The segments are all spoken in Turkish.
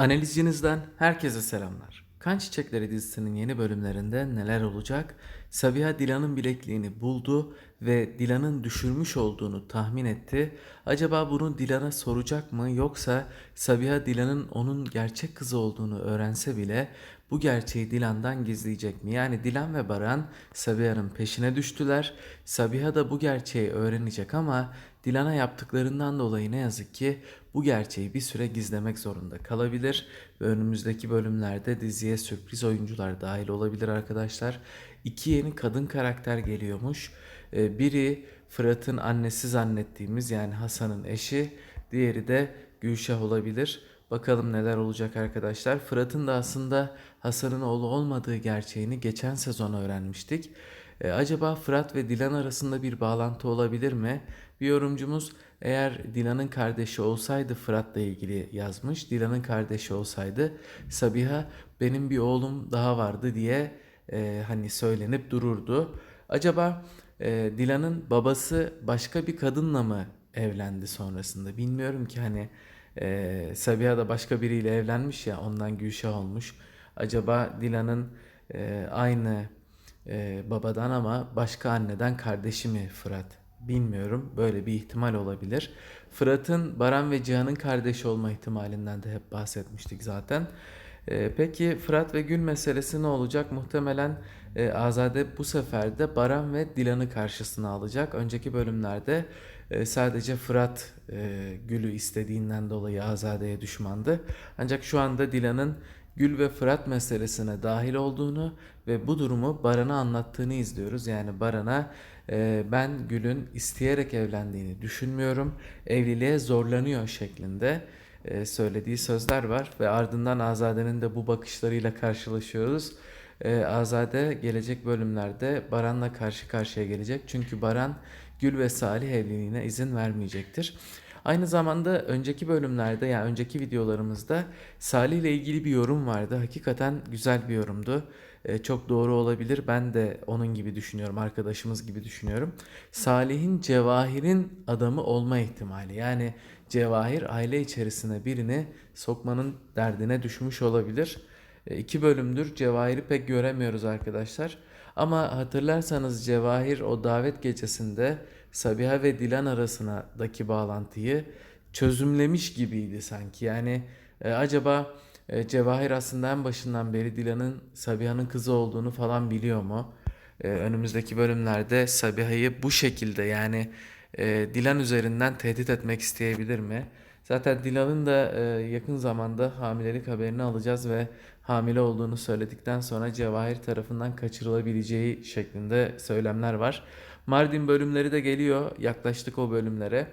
Analizcinizden herkese selamlar. Kan Çiçekleri dizisinin yeni bölümlerinde neler olacak? Sabiha Dilan'ın bilekliğini buldu ve Dilan'ın düşürmüş olduğunu tahmin etti. Acaba bunu Dilan'a soracak mı yoksa Sabiha Dilan'ın onun gerçek kızı olduğunu öğrense bile bu gerçeği Dilan'dan gizleyecek mi? Yani Dilan ve Baran Sabiha'nın peşine düştüler. Sabiha da bu gerçeği öğrenecek ama Dilan'a yaptıklarından dolayı ne yazık ki bu gerçeği bir süre gizlemek zorunda kalabilir ve önümüzdeki bölümlerde diziye sürpriz oyuncular dahil olabilir arkadaşlar. İki yeni kadın karakter geliyormuş. Ee, Biri Fırat'ın annesi zannettiğimiz yani Hasan'ın eşi, diğeri de Gülşah olabilir. Bakalım neler olacak arkadaşlar. Fırat'ın da aslında Hasan'ın oğlu olmadığı gerçeğini geçen sezon öğrenmiştik. Ee, acaba Fırat ve Dilan arasında bir bağlantı olabilir mi? Bir yorumcumuz eğer Dilan'ın kardeşi olsaydı Fırat'la ilgili yazmış. Dilan'ın kardeşi olsaydı Sabiha benim bir oğlum daha vardı diye e, hani söylenip dururdu. Acaba e, Dilan'ın babası başka bir kadınla mı evlendi sonrasında? Bilmiyorum ki hani e, Sabiha da başka biriyle evlenmiş ya ondan Gülşah olmuş. Acaba Dilan'ın e, aynı e, babadan ama başka anneden kardeşi mi Fırat? Bilmiyorum. Böyle bir ihtimal olabilir. Fırat'ın Baran ve Cihan'ın kardeşi olma ihtimalinden de hep bahsetmiştik zaten. Ee, peki Fırat ve Gül meselesi ne olacak? Muhtemelen e, Azade bu sefer de Baran ve Dilan'ı karşısına alacak. Önceki bölümlerde e, sadece Fırat e, Gül'ü istediğinden dolayı Azade'ye düşmandı. Ancak şu anda Dilan'ın Gül ve Fırat meselesine dahil olduğunu ve bu durumu Baran'a anlattığını izliyoruz. Yani Baran'a e, ben Gül'ün isteyerek evlendiğini düşünmüyorum, evliliğe zorlanıyor şeklinde e, söylediği sözler var ve ardından Azade'nin de bu bakışlarıyla karşılaşıyoruz. E, Azade gelecek bölümlerde Baran'la karşı karşıya gelecek. Çünkü Baran Gül ve Salih evliliğine izin vermeyecektir. Aynı zamanda önceki bölümlerde yani önceki videolarımızda Salih ile ilgili bir yorum vardı. Hakikaten güzel bir yorumdu. Ee, çok doğru olabilir. Ben de onun gibi düşünüyorum. Arkadaşımız gibi düşünüyorum. Salih'in Cevahir'in adamı olma ihtimali. Yani Cevahir aile içerisine birini sokmanın derdine düşmüş olabilir. E, iki bölümdür Cevahir'i pek göremiyoruz arkadaşlar. Ama hatırlarsanız Cevahir o davet gecesinde Sabiha ve Dilan arasındaki bağlantıyı çözümlemiş gibiydi sanki. Yani e, acaba e, Cevahir aslında en başından beri Dilan'ın Sabiha'nın kızı olduğunu falan biliyor mu? E, önümüzdeki bölümlerde Sabiha'yı bu şekilde yani e, Dilan üzerinden tehdit etmek isteyebilir mi? Zaten Dilan'ın da e, yakın zamanda hamilelik haberini alacağız ve hamile olduğunu söyledikten sonra Cevahir tarafından kaçırılabileceği şeklinde söylemler var. Mardin bölümleri de geliyor. Yaklaştık o bölümlere.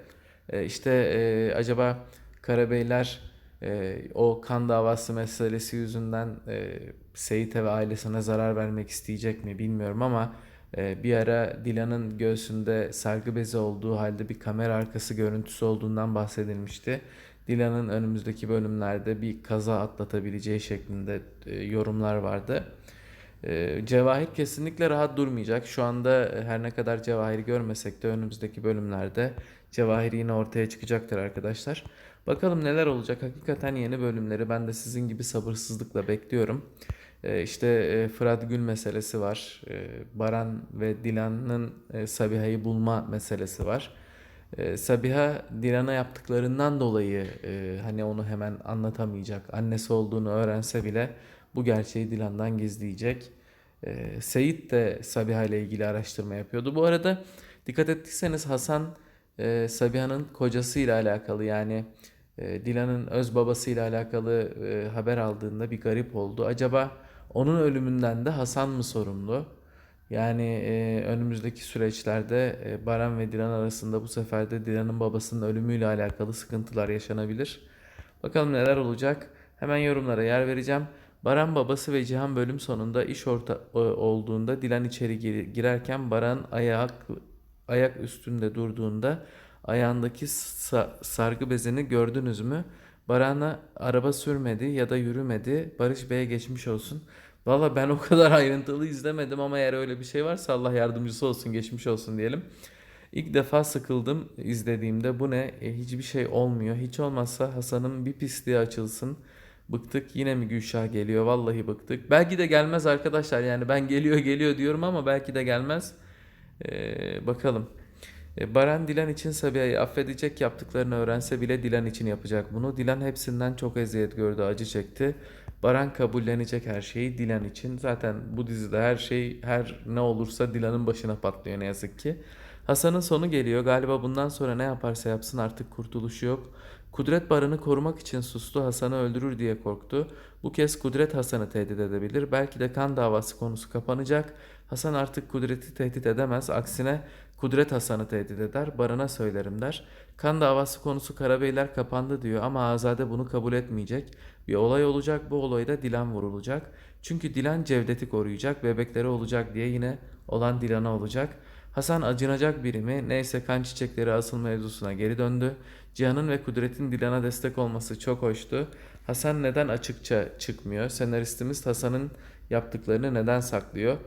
E, işte e, acaba Karabeyler e, o kan davası meselesi yüzünden e, Seyit'e ve ailesine zarar vermek isteyecek mi bilmiyorum ama e, bir ara Dilan'ın göğsünde sargı bezi olduğu halde bir kamera arkası görüntüsü olduğundan bahsedilmişti. Dilan'ın önümüzdeki bölümlerde bir kaza atlatabileceği şeklinde e, yorumlar vardı. E, Cevahir kesinlikle rahat durmayacak. Şu anda e, her ne kadar Cevahir'i görmesek de önümüzdeki bölümlerde Cevahir yine ortaya çıkacaktır arkadaşlar. Bakalım neler olacak. Hakikaten yeni bölümleri ben de sizin gibi sabırsızlıkla bekliyorum. İşte Fırat Gül meselesi var. Baran ve Dilan'ın Sabiha'yı bulma meselesi var. E, Sabiha Dilan'a yaptıklarından dolayı e, hani onu hemen anlatamayacak. Annesi olduğunu öğrense bile bu gerçeği Dilan'dan gizleyecek. E, Seyit de Sabiha ile ilgili araştırma yapıyordu. Bu arada dikkat ettiyseniz Hasan e, Sabiha'nın kocasıyla alakalı yani e, Dilan'ın öz babasıyla alakalı e, haber aldığında bir garip oldu. Acaba onun ölümünden de Hasan mı sorumlu? Yani e, önümüzdeki süreçlerde e, Baran ve Dilan arasında bu sefer de Dilan'ın babasının ölümüyle alakalı sıkıntılar yaşanabilir. Bakalım neler olacak. Hemen yorumlara yer vereceğim. Baran babası ve Cihan bölüm sonunda iş orta olduğunda Dilan içeri gir- girerken Baran ayak ayak üstünde durduğunda ayağındaki sa- sargı bezini gördünüz mü? Baran'a araba sürmedi ya da yürümedi. Barış Bey'e geçmiş olsun. Valla ben o kadar ayrıntılı izlemedim ama eğer öyle bir şey varsa Allah yardımcısı olsun, geçmiş olsun diyelim. İlk defa sıkıldım izlediğimde bu ne? E, hiçbir şey olmuyor. Hiç olmazsa Hasan'ın bir pisliği açılsın Bıktık yine mi Gülşah geliyor? Vallahi bıktık. Belki de gelmez arkadaşlar. Yani ben geliyor geliyor diyorum ama belki de gelmez. Ee, bakalım. E, Baran Dilan için Sabiha'yı affedecek yaptıklarını öğrense bile Dilan için yapacak bunu. Dilan hepsinden çok eziyet gördü, acı çekti. Baran kabullenecek her şeyi Dilan için. Zaten bu dizide her şey her ne olursa Dilan'ın başına patlıyor ne yazık ki. Hasan'ın sonu geliyor. Galiba bundan sonra ne yaparsa yapsın artık kurtuluşu yok. Kudret Baran'ı korumak için sustu. Hasan'ı öldürür diye korktu. Bu kez Kudret Hasan'ı tehdit edebilir. Belki de kan davası konusu kapanacak. Hasan artık Kudret'i tehdit edemez. Aksine Kudret Hasan'ı tehdit eder. Baran'a söylerim der. Kan davası konusu Karabeyler kapandı diyor ama Azade bunu kabul etmeyecek. Bir olay olacak. Bu olayda Dilan vurulacak. Çünkü Dilan Cevdet'i koruyacak. Bebekleri olacak diye yine olan Dilan'a olacak. Hasan acınacak biri mi? Neyse kan çiçekleri asıl mevzusuna geri döndü. Cihan'ın ve Kudret'in Dilan'a destek olması çok hoştu. Hasan neden açıkça çıkmıyor? Senaristimiz Hasan'ın yaptıklarını neden saklıyor?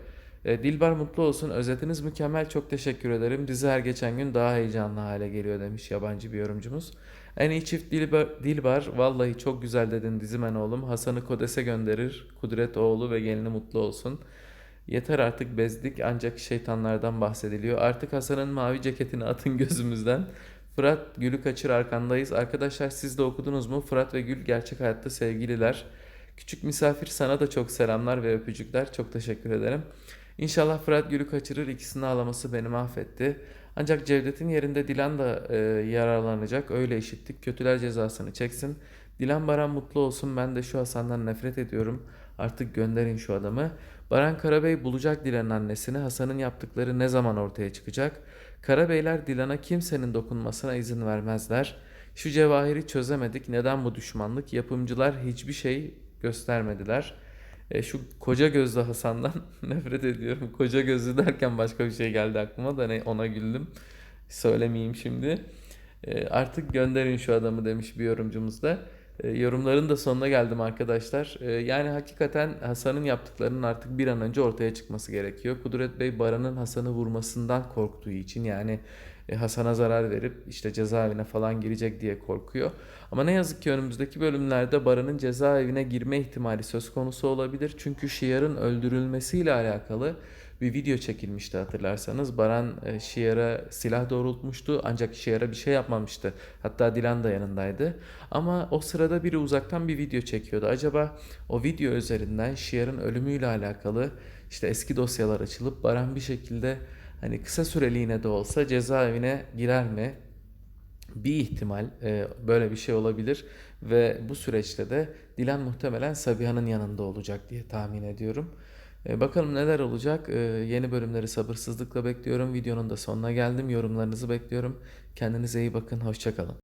E, Dilbar mutlu olsun. Özetiniz mükemmel. Çok teşekkür ederim. Dizi her geçen gün daha heyecanlı hale geliyor demiş yabancı bir yorumcumuz. En iyi çift Dilbar, Dilbar. Vallahi çok güzel dedin dizimen oğlum. Hasan'ı Kodes'e gönderir. Kudret oğlu ve gelini mutlu olsun. Yeter artık bezdik ancak şeytanlardan bahsediliyor. Artık Hasan'ın mavi ceketini atın gözümüzden. Fırat Gül'ü kaçır arkandayız. Arkadaşlar siz de okudunuz mu? Fırat ve Gül gerçek hayatta sevgililer. Küçük misafir sana da çok selamlar ve öpücükler. Çok teşekkür ederim. İnşallah Fırat Gül'ü kaçırır. İkisinin ağlaması beni mahvetti. Ancak Cevdet'in yerinde Dilan da e, yararlanacak. Öyle işittik. Kötüler cezasını çeksin. Dilan Baran mutlu olsun. Ben de şu Hasan'dan nefret ediyorum. Artık gönderin şu adamı. Baran Karabey bulacak Dilan'ın annesini. Hasan'ın yaptıkları ne zaman ortaya çıkacak? Karabeyler Dilan'a kimsenin dokunmasına izin vermezler. Şu cevahiri çözemedik. Neden bu düşmanlık? Yapımcılar hiçbir şey göstermediler. E, şu koca gözlü Hasan'dan nefret ediyorum. Koca gözlü derken başka bir şey geldi aklıma da ne ona güldüm. Söylemeyeyim şimdi. E, artık gönderin şu adamı demiş bir yorumcumuz da. E, yorumların da sonuna geldim arkadaşlar. E, yani hakikaten Hasan'ın yaptıklarının artık bir an önce ortaya çıkması gerekiyor. Kudret Bey Baran'ın Hasan'ı vurmasından korktuğu için yani e, Hasan'a zarar verip işte cezaevine falan girecek diye korkuyor. Ama ne yazık ki önümüzdeki bölümlerde Baran'ın cezaevine girme ihtimali söz konusu olabilir. Çünkü Şiar'ın öldürülmesiyle alakalı bir video çekilmişti hatırlarsanız. Baran e, Şiar'a silah doğrultmuştu ancak Şiar'a bir şey yapmamıştı. Hatta Dilan da yanındaydı. Ama o sırada biri uzaktan bir video çekiyordu. Acaba o video üzerinden Şiar'ın ölümüyle alakalı işte eski dosyalar açılıp Baran bir şekilde hani kısa süreliğine de olsa cezaevine girer mi? Bir ihtimal e, böyle bir şey olabilir ve bu süreçte de Dilan muhtemelen Sabiha'nın yanında olacak diye tahmin ediyorum. E, bakalım neler olacak. E, yeni bölümleri sabırsızlıkla bekliyorum. Videonun da sonuna geldim. Yorumlarınızı bekliyorum. Kendinize iyi bakın. Hoşçakalın.